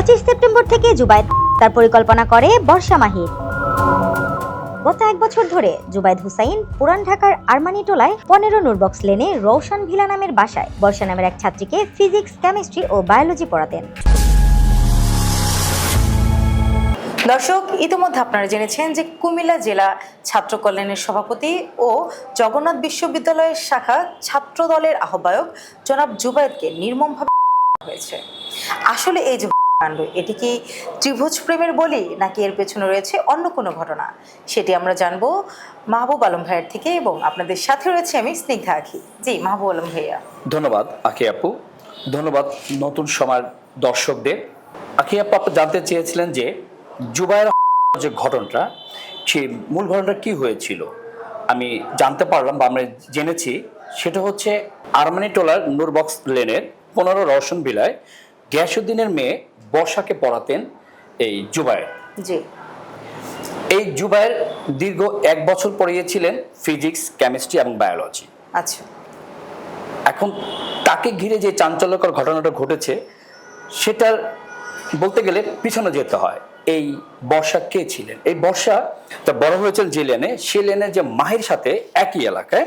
পঁচিশ সেপ্টেম্বর থেকে জুবায়েদ তার পরিকল্পনা করে বর্ষা মাহির। গত এক বছর ধরে জুবায়েদ হুসাইন পুরান ঢাকার আরমানি টোলায় পনেরো নুরবক্স লেনে রৌশন ভিলা নামের বাসায় বর্ষা নামের এক ছাত্রীকে ফিজিক্স, কেমিস্ট্রি ও বায়োলজি পড়াতেন। দর্শক, ইতিমধ্যে আপনারা জেনেছেন যে কুমিল্লা জেলা ছাত্র কল্যাণের সভাপতি ও জগন্নাথ বিশ্ববিদ্যালয়ের শাখা ছাত্র দলের আহ্বায়ক জনাব জুবায়েদকে নির্মমভাবে হয়েছে। আসলে এই যে কাণ্ড এটি কি ত্রিভুজ প্রেমের বলি, নাকি এর পেছনে রয়েছে অন্য কোনো ঘটনা? সেটি আমরা জানব মাহবুব আলম ভাইয়ের থেকে এবং আপনাদের সাথে রয়েছে আমি স্নিগ্ধা আখি। জি, মাহবুব আলম ভাইয়া। ধন্যবাদ, আখি আপু। ধন্যবাদ নতুন সময়ের দর্শকদের। আখি আপু, আপনি জানতে চেয়েছিলেন যে জুবাইর যে ঘটনাটা, সেই মূল ঘটনাটা কি হয়েছিল? আমি জানতে পারলাম বা আমরা জেনেছি, সেটা হচ্ছে আরমানি টোলার নূরবক্স লেনের পনেরো রওশন বিলায় গ্যাসুদ্দিনের মেয়ে বর্ষাকে পড়াতেন এই জুবাইর জি। এই জুবায়ের দীর্ঘ এক বছর পড়িয়েছিলেন ফিজিক্স কেমিস্ট্রি এবং বায়োলজি। আচ্ছা। এখন তাকে ঘিরে যে চাঞ্চল্যকর ঘটনাটা ঘটেছে সেটার বলতে গেলে পিছনে যেতে হয় এই বর্ষা কে ছিলেন? এই বর্ষা তা বড় হয়েছেন যে লেনে সে লেনে যে মাহির সাথে একই এলাকায়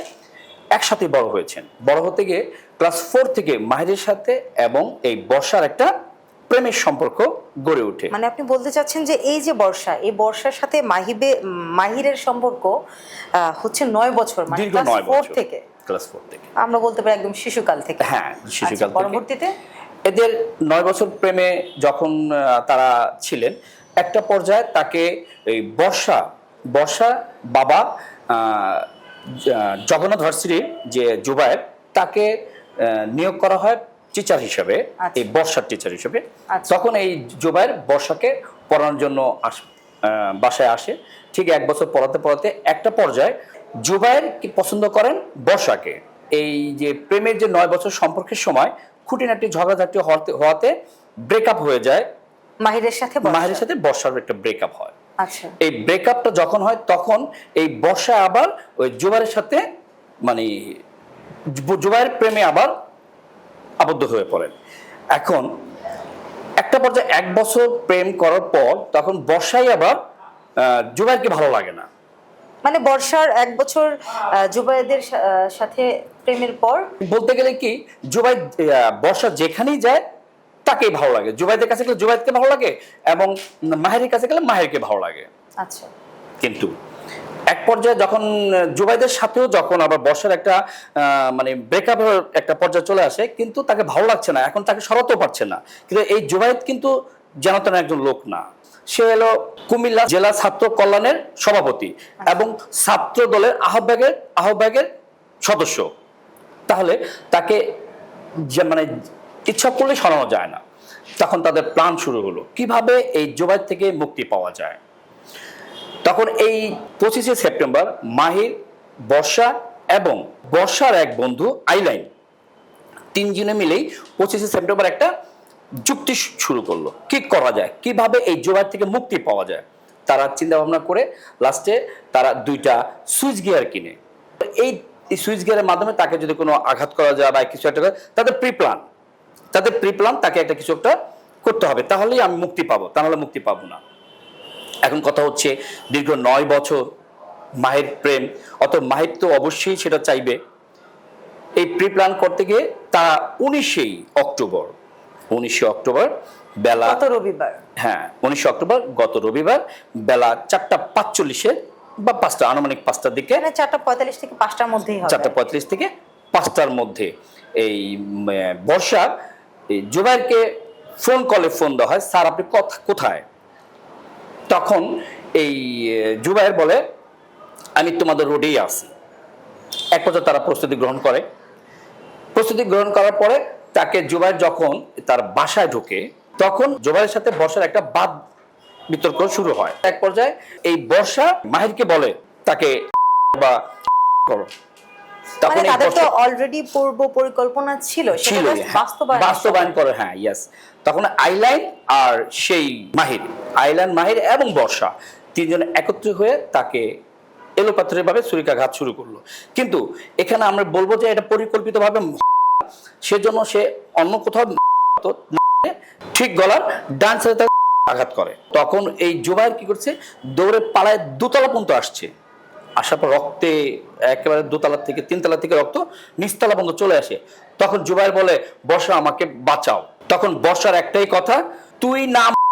একসাথে বড় হয়েছেন। বড় হতে গিয়ে ক্লাস ফোর থেকে মাহিরের সাথে এবং এই বর্ষার একটা প্রেমের সম্পর্ক গড়ে ওঠে। মানে আপনি বলতে চাচ্ছেন যে এই যে বর্ষা এই বর্ষার সাথে মাহিবে মাহিরের সম্পর্ক হচ্ছে নয় বছর মানে ক্লাস নয় ফোর থেকে। ক্লাস ফোর থেকে। আমরা বলতে পারি একদম শিশুকাল থেকে। হ্যাঁ, শিশুকাল আচ্ছা, থেকে। পরবর্তীতে? এদের নয় বছর প্রেমে যখন তারা ছিলেন একটা পর্যায়ে তাকে এই বর্ষা বর্ষা বাবা জগন্নাথ ভার্সিটির যে জুবায়ের তাকে নিয়োগ করা হয় টিচার হিসেবে আচ্ছা। এই বর্ষার টিচার হিসেবে আচ্ছা। তখন এই জুবায়ের বর্ষাকে পড়ানোর জন্য আস বাসায় আসে ঠিক এক বছর পড়াতে পড়াতে একটা পর্যায়ে জুবায়ের কি পছন্দ করেন বর্ষাকে এই যে প্রেমের যে নয় বছর সম্পর্কের সময় খুঁটিনাটি ঝগড়াঝাটি হওয়াতে- হওয়াতে ব্রেকআপ হয়ে যায় মাহিরের সাথে বর্ষা। মাহের সাথে বর্ষার একটা ব্রেকআপ হয় আচ্ছা এই ব্রেকআপটা যখন হয় তখন এই বর্ষা আবার ওই জুবাইরের সাথে মানে জুবাইয়ের প্রেমে আবার আবদ্ধ হয়ে পড়েন। এখন একটা পর্যায়ে এক বছর প্রেম করার পর তখন বর্ষাই আবার জুবাইরকে ভালো লাগে না। মানে বর্ষার এক বছর সা- সাথে প্রেমের পর? বলতে গেলে কি জুবাই বর্ষা যেখানেই যায় তাকেই ভালো লাগে। জুবাইদের কাছে গেলে জুবাইদকে ভালো লাগে এবং মাহেরের কাছে গেলে মাহেরকে ভালো লাগে। আচ্ছা। কিন্তু এক পর্যায়ে যখন জুবাইদের সাথেও যখন আবার বর্ষার একটা মানে ব্রেকআপ একটা পর্যায়ে চলে আসে, কিন্তু তাকে ভালো লাগছে না, এখন তাকে সরাতেও পারছে না। কিন্তু এই জুবাইদ কিন্তু যেন তেন একজন লোক না। সে এলো কুমিল্লা জেলা ছাত্র কল্যাণের সভাপতি এবং ছাত্র দলের আহ্বায়কের আহ্বায়কের সদস্য। তাহলে তাকে মানে ইচ্ছা করলে সরানো যায় না। তখন তাদের প্ল্যান শুরু হলো। কীভাবে এই জুবাইদ থেকে মুক্তি পাওয়া যায়? তখন এই পঁচিশে সেপ্টেম্বর মাহির, বর্ষা এবং বর্ষার এক বন্ধু, আইলাইন, তিনজনে মিলেই পঁচিশে সেপ্টেম্বর একটা যুক্তি শুরু করল। কি করা যায়? কীভাবে এই জোগাড় থেকে মুক্তি পাওয়া যায়? তারা চিন্তা ভাবনা করে লাস্টে তারা দুইটা সুইচ গিয়ার কিনে। এই সুইচ গিয়ারের মাধ্যমে তাকে যদি কোনো আঘাত করা যায় বা কিছু একটা তাদের প্রি প্ল্যান তাদের প্রি প্ল্যান তাকে একটা কিছু একটা করতে হবে। তাহলেই আমি মুক্তি পাবো তাহলে মুক্তি পাবো না। এখন কথা হচ্ছে দীর্ঘ নয় বছর মাহের প্রেম অত মাহের তো অবশ্যই সেটা চাইবে। এই প্রি প্ল্যান করতে গিয়ে তারা উনিশেই অক্টোবর উনিশে অক্টোবর বেলা গত রবিবার। হ্যাঁ উনিশে অক্টোবর গত রবিবার বেলা চারটা পাঁচচল্লিশে বা পাঁচটা আনুমানিক পাঁচটার দিকে। চারটা পঁয়তাল্লিশ থেকে পাঁচটার মধ্যেই চারটা পঁয়তাল্লিশ থেকে পাঁচটার মধ্যে এই বর্ষা জুবাইরকে ফোন কলে ফোন দেওয়া হয় স্যার আপনি কথা- কোথায়? তখন এই জুবাইর বলে আমি তোমাদের রোডেই আছি। এক পর্যায়ে তারা প্রস্তুতি গ্রহণ করে। প্রস্তুতি গ্রহণ করার পরে তাকে জুবাইর যখন তার বাসায় ঢোকে তখন জুবাইরের সাথে বর্ষার একটা বাদ বিতর্ক শুরু হয়। এক পর্যায়ে এই বর্ষা মাহিরকে বলে তাকে বা করো। তখন তাদের তো অলরেডি পূর্ব পরিকল্পনা ছিল সেটা বাস্তবায়ন বাস্তবায়ন করে হ্যাঁ ইয়েস তখন আইলাইন আর সেই মাহির আইলাইন মাহির এবং বর্ষা তিনজনে একত্রিত হয়ে তাকে এলোপাথরের ভাবে ছুরিকাঘাত শুরু করল। কিন্তু এখানে আমরা বলব যে এটা পরিকল্পিতভাবে সেজন্য সে অন্য কোথাও ঠিক গলার ডান সাইডে আঘাত করে। তখন এই জুবাইর কি করছে? দৌড়ে পালায় দোতলা পর্যন্ত আসছে। আসার পর রক্তে একেবারে দোতলা থেকে, তিনতলা থেকে রক্ত নিচতলা পর্যন্ত চলে আসে। তখন জুবাইর বলে, বর্ষা, আমাকে বাঁচাও। তখন বর্ষার একটাই কথা, তুই না মরলে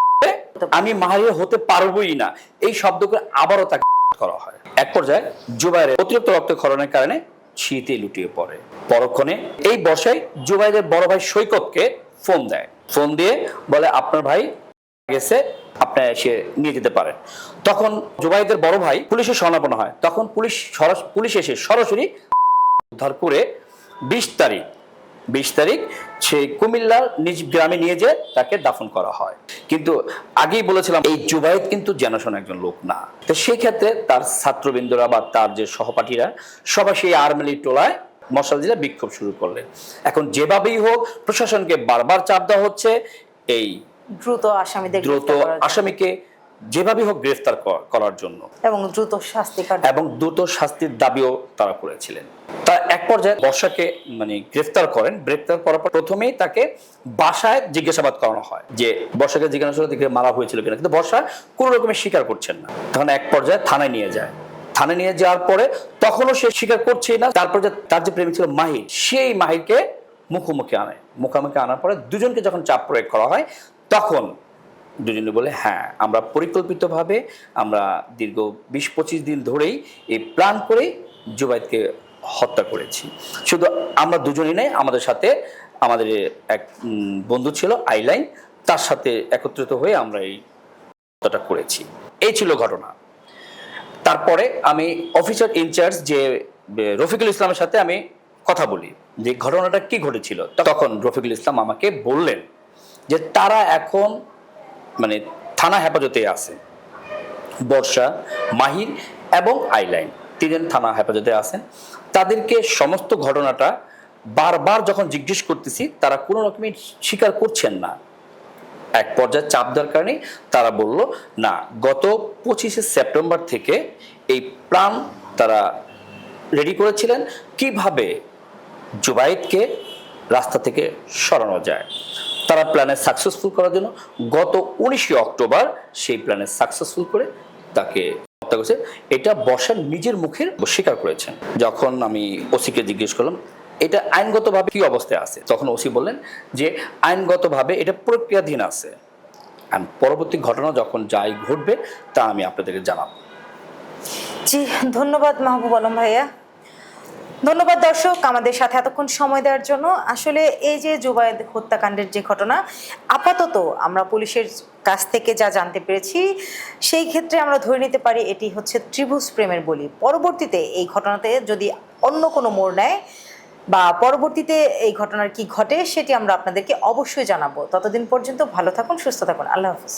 আমি মাহারিয়া হতে পারবোই না। এই শব্দ করে আবারও তাকে করা হয়। এক পর্যায়ে জুবাইরের অতিরিক্ত রক্তক্ষরণের কারণে শীতে লুটিয়ে পড়ে। পরক্ষণে এই বর্ষায় জুবাইরের বড় ভাই সৈকতকে ফোন দেয়। ফোন দিয়ে বলে, আপনার ভাই গেছে আপনার এসে নিয়ে যেতে পারেন। তখন জুবাইদের বড় ভাই পুলিশের স্বর্ণাপন্ন হয়। তখন পুলিশ পুলিশ এসে সরাসরি উদ্ধার করে বিশ তারিখ বিশ তারিখ সেই কুমিল্লার নিজ গ্রামে নিয়ে যেয়ে তাকে দাফন করা হয়। কিন্তু আগেই বলেছিলাম এই জুবায়েদ কিন্তু জেনাশোনা একজন লোক না। তো সেই ক্ষেত্রে তার ছাত্রবৃন্দরা বা তার যে সহপাঠীরা সবাই সেই আর্মেলি টোলায় মশাল দিলে বিক্ষোভ শুরু করলেন। এখন যেভাবেই হোক প্রশাসনকে বারবার চাপ দেওয়া হচ্ছে এই দ্রুত আসামিদের দ্রুত আসামিকে যেভাবে হোক গ্রেফতার করার জন্য। এবং দ্রুত শাস্তি এবং দ্রুত শাস্তির দাবিও তারা করেছিলেন। তার এক পর্যায়ে বর্ষাকে মানে গ্রেফতার করেন। গ্রেফতার করার পর প্রথমেই তাকে বাসায় জিজ্ঞাসাবাদ করানো হয় যে বর্ষাকে জিজ্ঞাসা থেকে মারা হয়েছিল কিনা। কিন্তু বর্ষা কোনো রকমের স্বীকার করছেন না। তখন এক পর্যায়ে থানায় নিয়ে যায়। থানায় নিয়ে যাওয়ার পরে তখনও সে স্বীকার করছেই না। তারপর যে তার যে প্রেমিক ছিল মাহির সেই মাহিরকে মুখোমুখি আনে। মুখোমুখি আনার পরে দুজনকে যখন চাপ প্রয়োগ করা হয় তখন দুজনে বলে হ্যাঁ আমরা পরিকল্পিতভাবে, আমরা দীর্ঘ বিশ পঁচিশ দিন ধরেই এই প্ল্যান করেই জুবাইদকে হত্যা করেছি। শুধু আমরা দুজনই নেই আমাদের সাথে আমাদের এক বন্ধু ছিল আইলাইন, তার সাথে একত্রিত হয়ে আমরা এই হত্যাটা করেছি। এই ছিল ঘটনা। তারপরে আমি অফিসার ইনচার্জ যে রফিকুল ইসলামের সাথে আমি কথা বলি, যে ঘটনাটা কি ঘটেছিল। তখন রফিকুল ইসলাম আমাকে বললেন যে, তারা এখন মানে থানা হেফাজতে আছে। বর্ষা, মাহির এবং আইলাইন তিনজন থানা হেফাজতে আছেন তাদেরকে সমস্ত ঘটনাটা বারবার যখন জিজ্ঞেস করতেছি, তারা কোনো রকমের স্বীকার করছেন না। এক পর্যায়ে চাপ দেওয়ার কারণে তারা বলল, না, গত পঁচিশে সেপ্টেম্বর থেকে এই প্ল্যান তারা রেডি করেছিলেন। কীভাবে জুবাইদকে রাস্তা থেকে সরানো যায়? তারা প্ল্যানে সাকসেসফুল করার জন্য গত উনিশে অক্টোবর সেই প্ল্যানে সাকসেসফুল করে তাকে হত্যা করেছে। এটা বর্ষার নিজের মুখের স্বীকার করেছেন। যখন আমি ওসিকে জিজ্ঞেস করলাম, এটা আইনগতভাবে কি অবস্থায় আছে? তখন ওসি বললেন যে, আইনগতভাবে এটা প্রক্রিয়াধীন আছে। পরবর্তী ঘটনা যখন যাই ঘটবে তা আমি আপনাদেরকে জানাব। জি, ধন্যবাদ মাহবুব আলম ভাইয়া। ধন্যবাদ দর্শক আমাদের সাথে এতক্ষণ সময় দেওয়ার জন্য। আসলে এই যে জুবায়েদ হত্যাকাণ্ডের যে ঘটনা, আপাতত আমরা পুলিশের কাছ থেকে যা জানতে পেরেছি, সেই ক্ষেত্রে আমরা ধরে নিতে পারি এটি হচ্ছে ত্রিভুজ প্রেমের বলি। পরবর্তীতে এই ঘটনাতে যদি অন্য কোনো মোড় নেয় বা পরবর্তীতে এই ঘটনার কি ঘটে, সেটি আমরা আপনাদেরকে অবশ্যই জানাব। ততদিন পর্যন্ত ভালো থাকুন, সুস্থ থাকুন। আল্লাহ হাফিজ।